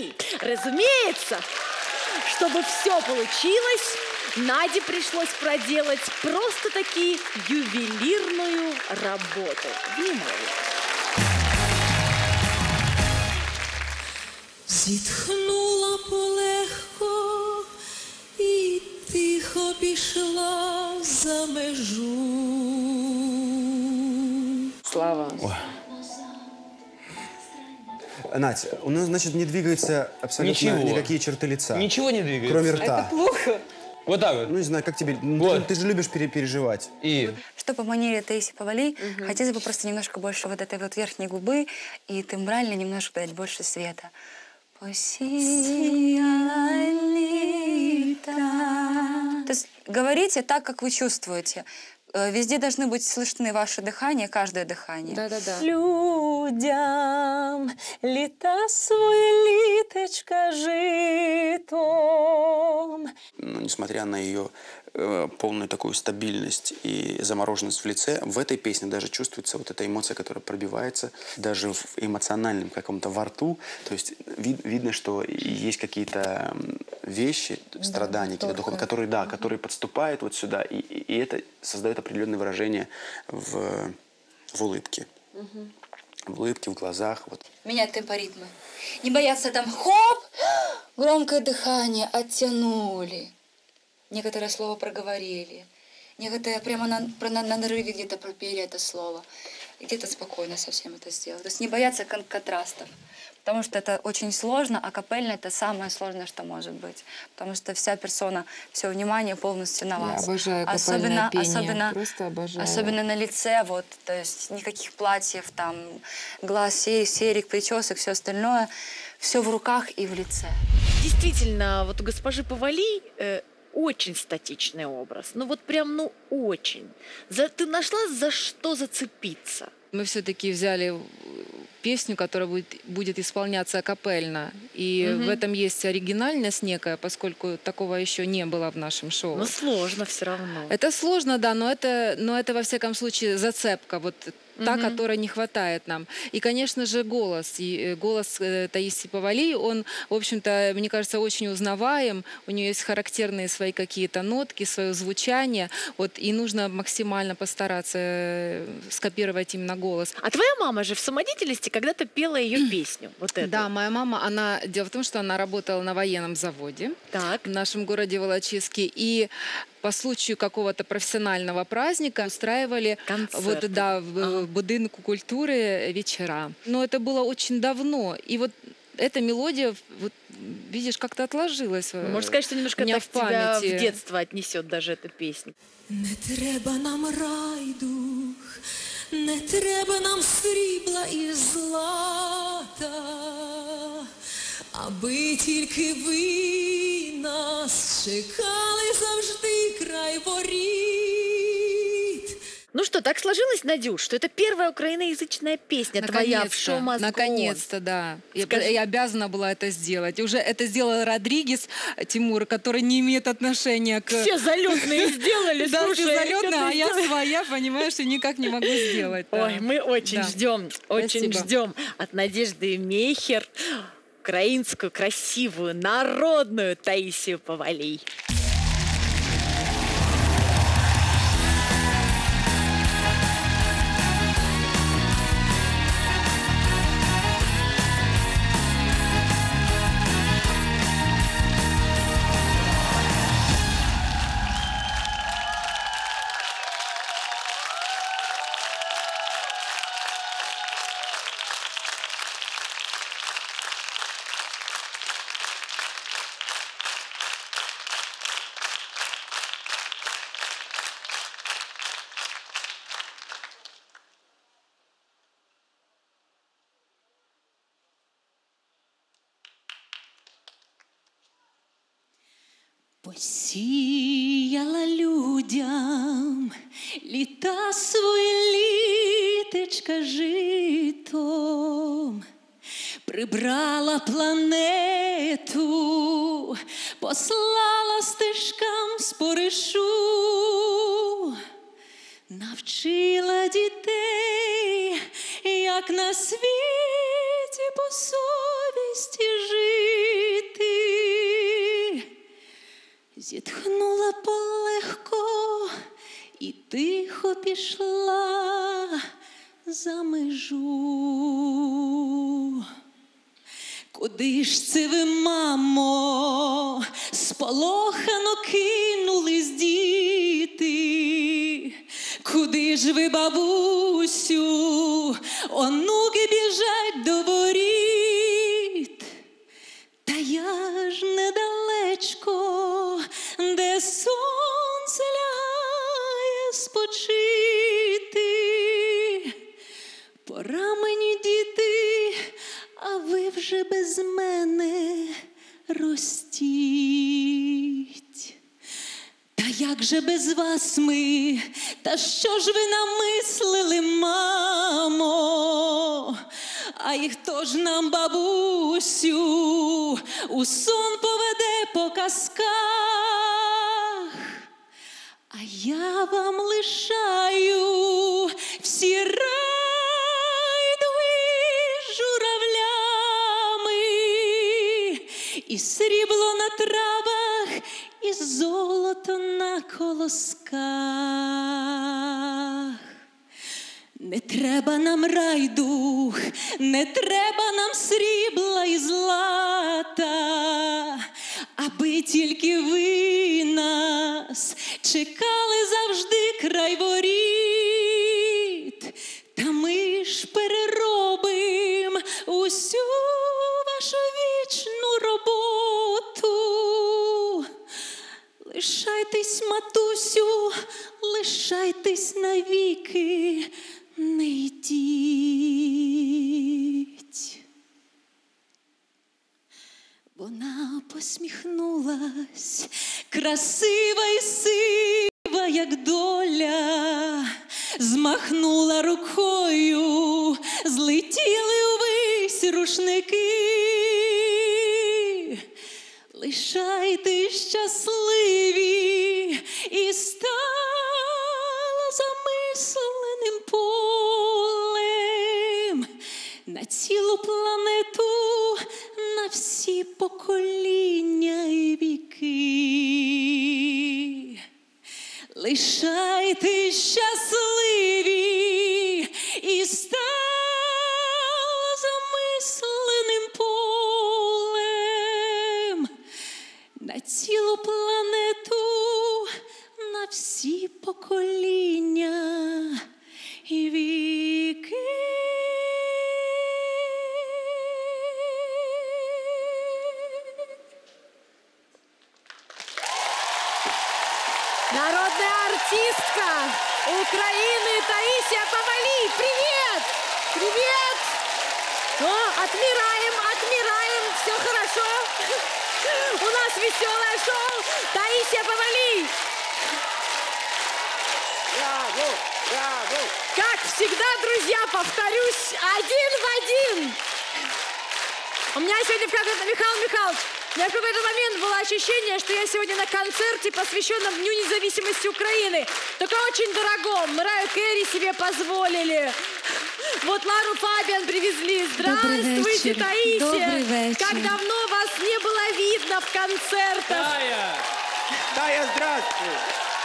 Повали! Разумеется, чтобы все получилось, Наде пришлось проделать просто-таки ювелирную работу. Внимание! Зітхнула полегко і тихо пішла за межу. Слава. Надь, у нас, значит, не двигаются абсолютно Ничего. никакие черты лица. Ничего не двигается. Кроме рта. Плохо. Вот так вот. Ну, не знаю, как тебе... Вот. Ты, ты же любишь пере- переживать. И Что по манере Таиси Повалий, хотелось бы просто немножко больше вот этой вот верхней губы и тембрально немножко дать больше света. То есть говорите так, как вы чувствуете. Э, Везде должны быть слышны ваши дыхания, каждое дыхание. Да-да-да. Людям літа своє літечка житом. но несмотря на ее э, полную такую стабильность и замороженность в лице, в этой песне даже чувствуется вот эта эмоция, которая пробивается даже в эмоциональном каком-то во рту. То есть вид- видно, что есть какие-то вещи, страдания, какие-то которые, да, которые подступают вот сюда, и, и- это создает определенное выражение в, в улыбке. В улыбке, в глазах. Вот. Менять темпоритмы. Не бояться там хоп, громкое дыхание, оттянули. Некоторое слово проговорили. Некоторые прямо на, на, на нарыве где-то пропели это слово. И где-то спокойно совсем это сделать. То есть не бояться кон- контрастов. Потому что это очень сложно, а капельно это самое сложное, что может быть. Потому что вся персона, все внимание полностью на Я вас. обожаю капельное особенно, пение, особенно, просто обожаю. Особенно на лице, вот, то есть никаких платьев, там, глаз, се- серик, причесок, все остальное. Все в руках и в лице. Действительно, вот у госпожи Повали э, очень статичный образ. Ну вот прям, ну очень. За, ты нашла за что зацепиться? Мы все-таки взяли песню, которая будет, будет исполняться капельно. И Мгм. в этом есть оригинальность некая, поскольку такого еще не было в нашем шоу. Ну сложно все равно. Это сложно, да, но это, но это во всяком случае зацепка, вот та, Мгм. которой не хватает нам. И, конечно же, голос. И э, голос э, Таиси Повали, он, в общем-то, мне кажется, очень узнаваем. У нее есть характерные свои какие-то нотки, свое звучание. Вот, и нужно максимально постараться э, скопировать именно голос. А твоя мама же в самодеятельности когда-то пела ее песню. Вот эту. Да, моя мама, она, дело в том, что она работала на военном заводе Так. в нашем городе Волочиске. И по случаю какого-то профессионального праздника устраивали Концерты. вот да в Ага. в будинку культуры вечера. Но это было очень давно, и вот эта мелодия, вот, видишь, как-то отложилась. э, Можно сказать, что немножко у меня так в тебя в памяти. детство отнесет даже эта песня. Не треба нам райдух, не треба нам срібла і злата, аби тільки ви нас чекали завжди край воріт. Ну что, так сложилось, Надюш, что это первая украиноязычная песня твоя в Наконец-то, шоу «Мозгон». наконец-то, да. Я, Скажи- я обязана была это сделать. Уже это сделал Родригес Тимур, который не имеет отношения к... Все залетные сделали, Да, слушай, все залетно, это а я своя, понимаешь, и никак не могу сделать. Ой, мы очень ждем, очень ждем от Надежды Мейхер украинскую, красивую, народную Таисию Повалий. Посіяла людям літа своє літечка житом, прибрала планету, послала стежкам споришу, навчила дітей, як на світі по пішла за межу. Куди ж це ви, мамо, сполохано кинулись діти? Куди ж ви, бабусю, онуки біжать до воріт? Ростіть. Та як же без вас ми? Та що ж ви намислили, мамо? А і хто ж нам, бабусю, у сон поведе по казках? А я вам лишаю всі райдуги і срібло на травах, і золото на колосках. Не треба нам райдух, не треба нам срібла і злата, аби тільки ви нас чекали завжди край воріт. Та ми ж переробим усю Лишайтесь, матусю, лишайтесь навіки, не йдіть. Вона посміхнулась, красива і сива, як доля, змахнула рукою, злетіли увесь рушники. Лишайтесь щасливі і стала замисленим полем на цілу планету, на всі покоління і віки. Лишайтесь щасливі і стала замисленим хорошо. У нас веселое шоу. Таисия Павали. Как всегда, друзья, повторюсь, один в один. У меня сегодня в какой-то... Михаил Михайлович, у меня в какой-то момент было ощущение, что я сегодня на концерте, посвященном Дню независимости Украины. Только очень дорогом. Мэрайю Керри себе позволили. Вот Лару Фабиан привезли. Здравствуйте. Таисия. Добрый вечер. Как давно вас не было видно в концертах. Тая! Тая, здравствуй!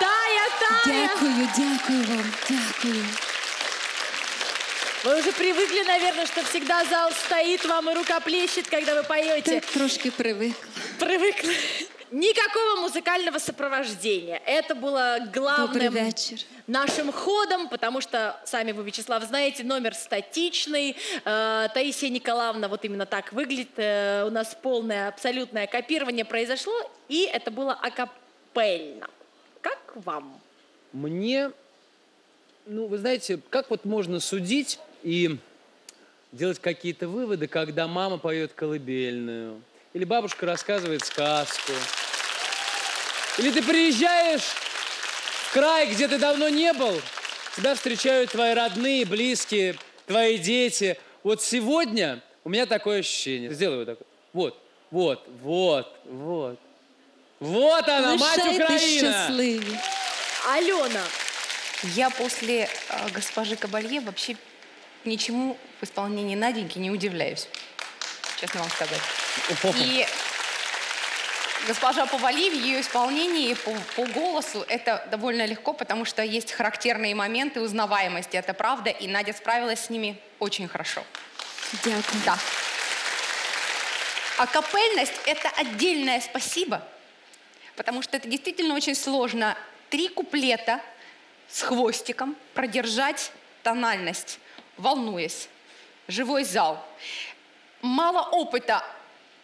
Тая, Тая. Дякую, дякую вам, дякую. Вы уже привыкли, наверное, что всегда зал стоит вам и рукоплещет, когда вы поете. Так трошки привикла. Привыкли. Никакого музыкального сопровождения. Это было главным нашим ходом, потому что, сами вы, Вячеслав, знаете, номер статичный. Э, Таисия Николаевна вот именно так выглядит. Э, у нас полное, абсолютное копирование произошло, и это было акапельно. Как вам? Мне, ну, вы знаете, как вот можно судить и делать какие-то выводы, когда мама поет колыбельную, или бабушка рассказывает сказку, или ты приезжаешь в край, где ты давно не был, тебя встречают твои родные, близкие, твои дети. Вот сегодня у меня такое ощущение. Сделай вот так. Вот, вот, вот, вот. Вот она, мать Лишайтесь Украина! щасливі. Алена, Я после э, госпожи Кабалье вообще ничему в исполнении Наденьки не удивляюсь, честно вам сказать. И госпожа Повали в ее исполнении по, по голосу это довольно легко, потому что есть характерные моменты узнаваемости. Это правда, и Надя справилась с ними очень хорошо. Дякую. Да. А капельность – это отдельное спасибо, потому что это действительно очень сложно. Три куплета с хвостиком продержать тональность, волнуясь. Живой зал. Мало опыта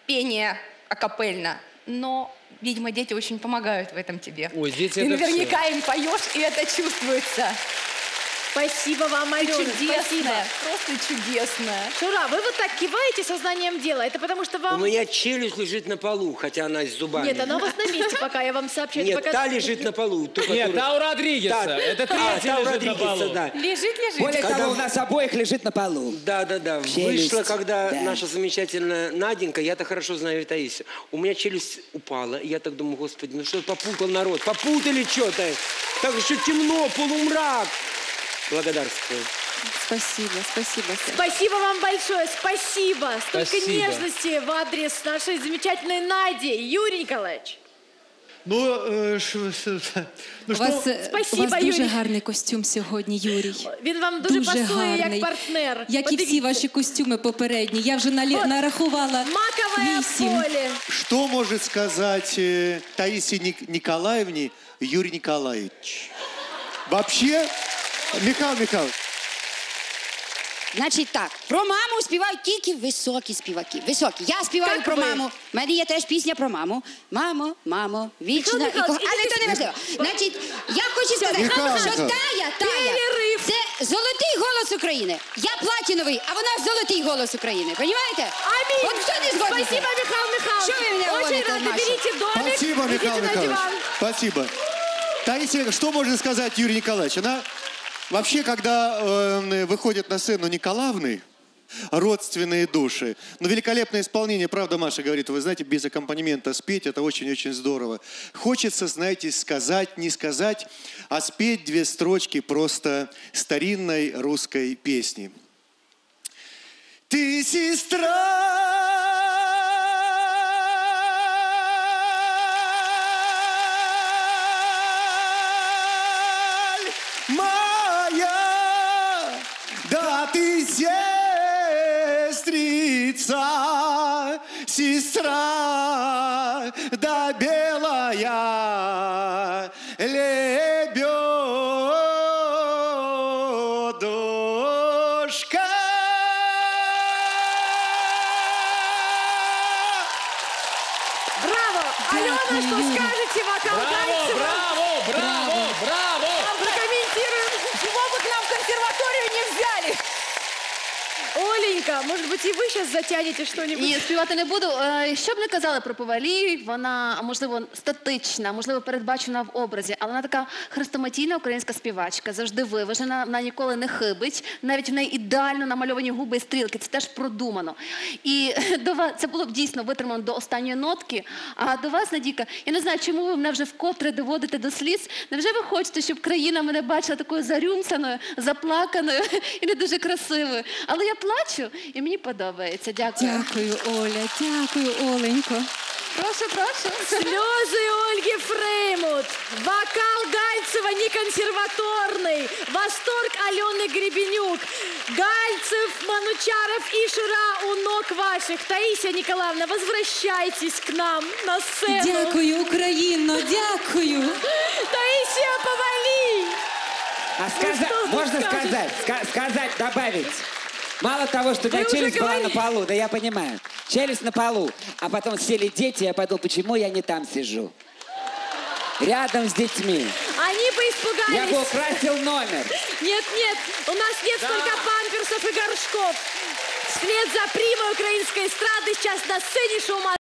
пения акапельно, но, видимо, дети очень помогают в этом тебе. Ой, дети Ты это наверняка им поешь, и это чувствуется. Спасибо вам, Алена. Спасибо. чудесная, просто чудесная. Шура, вы вот так киваете сознанием дела. Это потому что У вам... меня челюсть лежит на полу, хотя она с зубами. Нет, она у вас на месте, пока я вам сообщаю. Нет, пока- та лежит на полу. ту, Нет, та у Родригеса. Та- Это А, третья у лежит на полу. да. Лежит, лежит. Более Когда- того, у нас обоих лежит на полу. Да, да, да. Челюсть, Вышла, когда да. наша замечательная Наденька, я-то хорошо знаю Таисию. У меня челюсть упала, я так думаю, господи, ну что попутал народ? Попутали что-то? Так еще темно, полумрак. Благодарствую. Спасибо, спасибо. Саш. Спасибо вам большое, спасибо. Столько Спасибо. нежности в адрес нашей замечательной Нади. Юрий Николаевич. Ну, е, що, що- ну У вас, що, е, Спасибо, у вас дуже Юрій. гарний костюм сьогодні, Юрій. Він вам дуже, пасує гарний. як партнер. Як і всі Подивіться. ваші костюми попередні. Я вже налі... От, нарахувала Маковое вісім. поле. что может сказать э, Таисии Ник- Николаевне Юрий Николаевич? Вообще, Михаил Михайлович, Значить так, про маму співають тільки високі співаки. Високі. Я співаю про ви? маму. У мене є теж пісня про маму. Мамо, мамо, вічна і Михайло. Михайлович, Але то не важливо. Значить, я хочу сказати, Михайло що Михайлович. Тая, Тая, Перерив. це золотий голос України. Я платіновий, а вона золотий голос України. Понімаєте? Аминь. От хто не згоден? Спасибо, Михаил Михайлович. Что вы меня Очень гоните, рада. Маша? Берите домик. спасибо, идите Михаил на Михайлович. диван. Спасибо. Таисия, что может сказать Юрий Николаевич? Она вообще, когда э, выходит на сцену Николаевны, родственные души. Но великолепное исполнение, правда, Маша говорит, вы знаете, без аккомпанемента спеть, это очень-очень здорово. Хочется, знаете, сказать, не сказать, а спеть две строчки просто старинной русской песни. Ты сестра сестрица, сестра, Оленька, может быть, и вы сейчас затянете что-нибудь? Ні, співати не буду. Е, Що б не казали про Повалі, вона, можливо, статична, можливо, передбачена в образі, але вона така хрестоматійна українська співачка, завжди виважена, вона ніколи не хибить. Навіть в неї ідеально намальовані губи і стрілки, це теж продумано. І до вас це було б дійсно витримано до останньої нотки. А до вас, Надіка, я не знаю, чому ви мене вже вкотре доводите до сліз. Невже ви хочете, щоб країна мене бачила такою зарюмсаною, заплаканою і не дуже красивою? Але я плачу, і мені подобається. Дякую. Дякую, Оля, дякую, Оленько. Прошу, прошу. Слезы Ольги Фреймут, вокал Гальцева не консерваторный, восторг Алены Гребенюк, Гальцев, Манучаров и Шира у ног ваших. Таисия Николаевна, возвращайтесь к нам на сцену. Дякую, Україно, дякую. Таисия, повали! А Ну сказать, что вы можно скажете? сказать, ска- сказать, добавить. Мало того, что у меня челюсть была на полу, да я понимаю. Челюсть на полу. А потом сели дети, я подумал, почему я не там сижу? Рядом с детьми. Они бы Я испугались. бы украсил номер. Нет, нет, у нас нет столько памперсов и горшков. Вслед за примой украинской эстрады сейчас на сцене шоу